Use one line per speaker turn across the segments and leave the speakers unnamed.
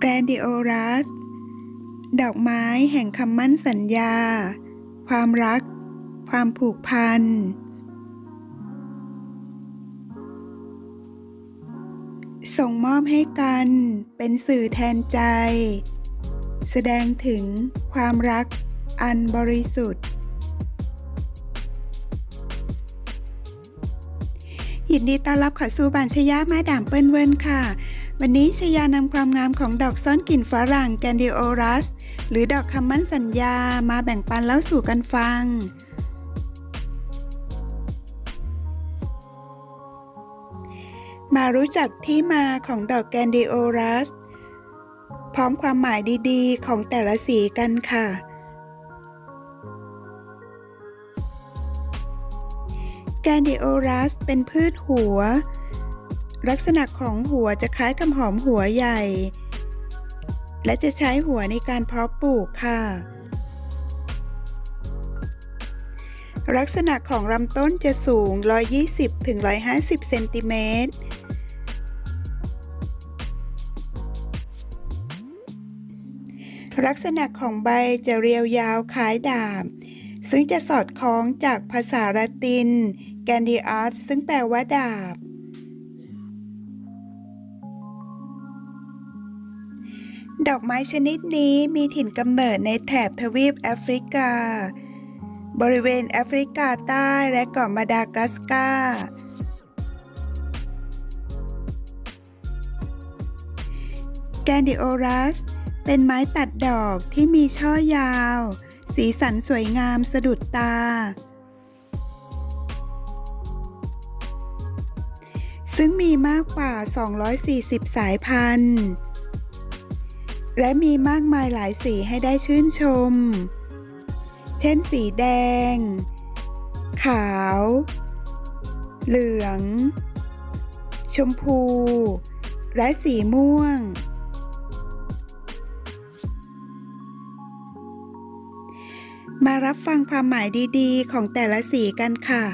แกรนดิโอรัส ดอกไม้แห่งคำมั่นสัญญา ความรัก ความผูกพัน ส่งมอบให้กันเป็นสื่อแทนใจ แสดงถึงความรักอันบริสุทธิ์ ยินดีต้อนรับเขัสู่บานชยาแม่ดามเปิ้ลเวินค่ะ วันนี้ชยานำความงามของดอกซ่อนกลิ่นฝรั่งแกนดิโอรัส หรือดอกคำมั่นสัญญามาแบ่งปันเล่าสู่กันฟัง มารู้จักที่มาของดอกแกนดิโอรัส พร้อมความหมายดีๆ ของแต่ละสีกันค่ะ แกนดิโอรัสเป็นพืชหัว ลักษณะของหัวจะคล้ายกับหอมหัวใหญ่ และจะใช้หัวในการเพาะปลูกค่ะ ลักษณะของลำต้นจะสูง 120-150 เซนติเมตรลักษณะของใบจะเรียวยาวคล้ายดาบ ซึ่งจะสอดคล้องจากภาษาละติน แกนดิอัสซึ่งแปลว่าดาบ ดอกไม้ชนิดนี้มีถิ่นกำเนิดในแถบทวีปแอฟริกา บริเวณแอฟริกาใต้และเกาะมาดากัสการ์แกนดิโอรัส เป็นไม้ตัดดอกที่มีช่อยาว สีสันสวยงามสะดุดตา ซึ่งมีมากกว่า 240 สายพันธุ์ และมีมากมายหลายสีให้ได้ชื่นชม เช่นสีแดง ขาว เหลือง ชมพู และสีม่วงมารับฟังความหมายดีๆ ของแต่ละสีกันค่ะ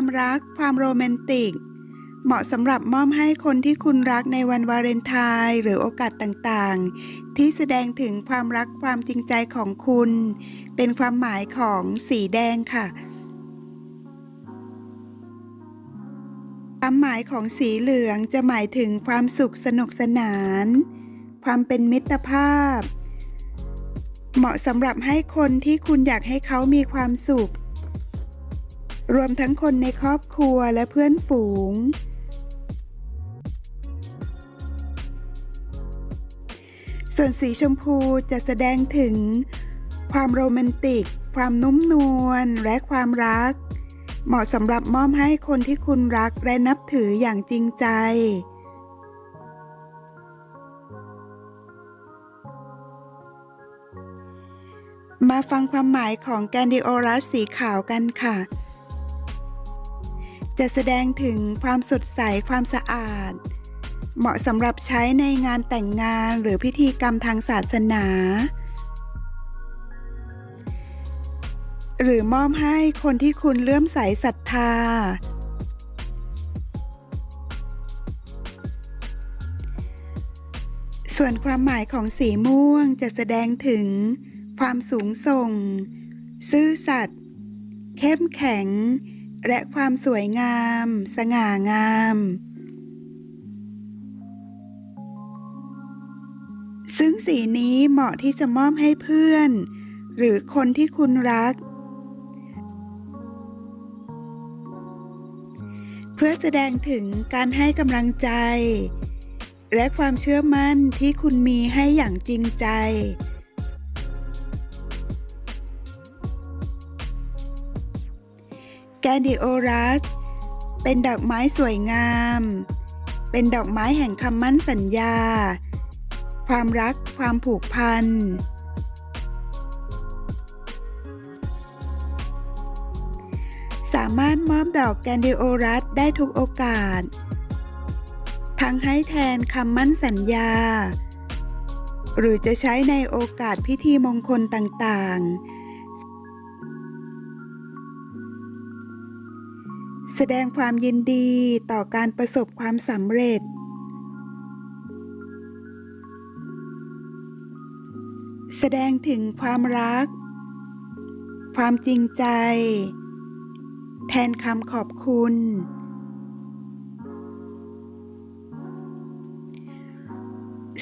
ความรัก ความโรแมนติก เหมาะสำหรับมอบให้คนที่คุณรักในวันวาเลนไทน์หรือโอกาสต่างๆ ที่แสดงถึงความรักความจริงใจของคุณ เป็นความหมายของสีแดงค่ะความหมายของสีเหลืองจะหมายถึงความสุขสนุกสนาน ความเป็นมิตรภาพ เหมาะสำหรับให้คนที่คุณอยากให้เขามีความสุข รวมทั้งคนในครอบครัวและเพื่อนฝูง ส่วนสีชมพูจะแสดงถึง ความโรแมนติก ความนุ่มนวลและความรัก เหมาะสำหรับมอบให้คนที่คุณรักและนับถืออย่างจริงใจมาฟังความหมายของแกนดิโอรัสสีขาวกันค่ะ จะแสดงถึงความสดใสความสะอาด เหมาะสำหรับใช้ในงานแต่งงานหรือพิธีกรรมทางศาสนา หรือมอบให้คนที่คุณเลื่อมใสศรัทธา ส่วนความหมายของสีม่วงจะแสดงถึงความสูงส่ง ซื่อสัตย์เข้มแข็ง และความสวยงาม สง่างาม ซึ่งสีนี้เหมาะที่จะมอบให้เพื่อน หรือคนที่คุณรัก เพื่อแสดงถึงการให้กำลังใจ และความเชื่อมั่นที่คุณมีให้อย่างจริงใจ แกนดิโอรัส เป็นดอกไม้สวยงาม เป็นดอกไม้แห่งคำมั่นสัญญา ความรัก ความผูกพัน สามารถมอบดอกแกนดิโอรัสได้ทุกโอกาส ทั้งให้แทนคำมั่นสัญญา หรือจะใช้ในโอกาสพิธีมงคลต่างๆ แสดงความยินดีต่อการประสบความสำเร็จ แสดงถึงความรัก ความจริงใจ แทนคำขอบคุณ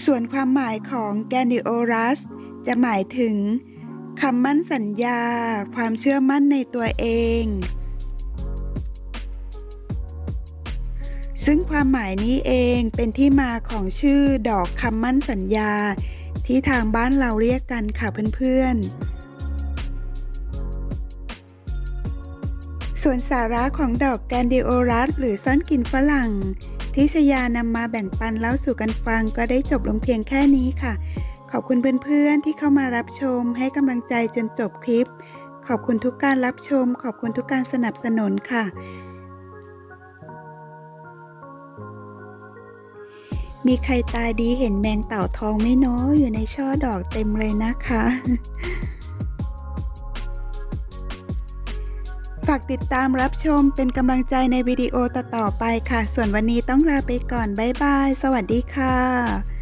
ส่วนความหมายของแกนิโอรัส จะหมายถึงคำมั่นสัญญา ความเชื่อมั่นในตัวเอง ซึ่งความหมายนี้เองเป็นที่มาของชื่อดอกคำมั่นสัญญา ที่ทางบ้านเราเรียกกันค่ะเพื่อนๆ ส่วนสาระของดอกแกนดิโอรัสหรือซ่อนกลิ่นฝรั่ง ที่ชยานำมาแบ่งปันเล่าสู่กันฟังก็ได้จบลงเพียงแค่นี้ค่ะ ขอบคุณเพื่อนๆที่เข้ามารับชมให้กำลังใจจนจบคลิป ขอบคุณทุกการรับชม ขอบคุณทุกการสนับสนุนค่ะ มีใครตาดีเห็นแมงเต่าทองไหม่น้ออยู่ในช่อดอกเต็มเลยนะคะ ฝากติดตามรับชมเป็นกำลังใจในวิดีโอต่อๆไปค่ะ ส่วนวันนี้ต้องลาไปก่อน บ๊ายบาย สวัสดีค่ะ